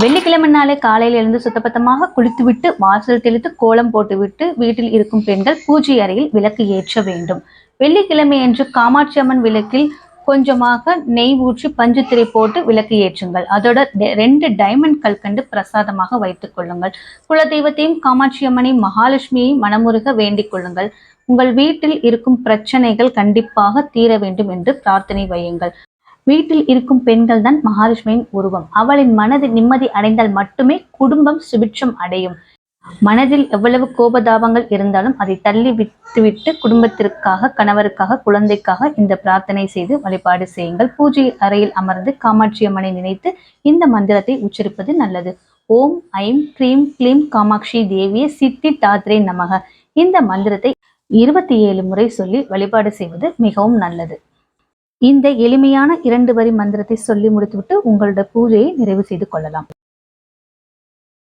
வெள்ளிக்கிழமை நாளே காலையில் எழுந்து சுத்தபத்தமாக குளித்துவிட்டு வாசல் தெளித்து கோலம் போட்டுவிட்டு வீட்டில் இருக்கும் பெண்கள் பூஜை அறையில் விளக்கு ஏற்ற வேண்டும். வெள்ளிக்கிழமை என்று காமாட்சி அம்மன் விளக்கில் கொஞ்சமாக நெய் ஊற்றி பஞ்சுத்திரை போட்டு விளக்கு ஏற்றுங்கள். அதோட ரெண்டு டைமண்ட் கல்கண்டு பிரசாதமாக வைத்துக் கொள்ளுங்கள். குலதெய்வத்தையும் காமாட்சி அம்மனையும் மகாலட்சுமியை மனமுருக வேண்டிக் கொள்ளுங்கள். உங்கள் வீட்டில் இருக்கும் பிரச்சனைகள் கண்டிப்பாக தீர வேண்டும் என்று பிரார்த்தனை வையுங்கள். வீட்டில் இருக்கும் பெண்கள் தான் மகாலட்சுமியின் உருவம். அவளின் மனது நிம்மதி அடைந்தால் மட்டுமே குடும்பம் சுபிட்சம் அடையும். மனதில் எவ்வளவு கோபதாபங்கள் இருந்தாலும் அதை தள்ளி விட்டுவிட்டு குடும்பத்திற்காக கணவருக்காக குழந்தைக்காக இந்த பிரார்த்தனை செய்து வழிபாடு செய்யுங்கள். பூஜை அறையில் அமர்ந்து காமாட்சி அம்மனை நினைத்து இந்த மந்திரத்தை உச்சரிப்பது நல்லது. ஓம் ஐம் க்ரீம் க்ளீம் காமாட்சி தேவிய சித்தி தாத்ரே நமக. இந்த மந்திரத்தை இருபத்தி ஏழு முறை சொல்லி வழிபாடு செய்வது மிகவும் நல்லது. இந்த எளிமையான இரண்டு வரி மந்திரத்தை சொல்லி முடித்துவிட்டு உங்களோட பூஜையை நிறைவு செய்து கொள்ளலாம்.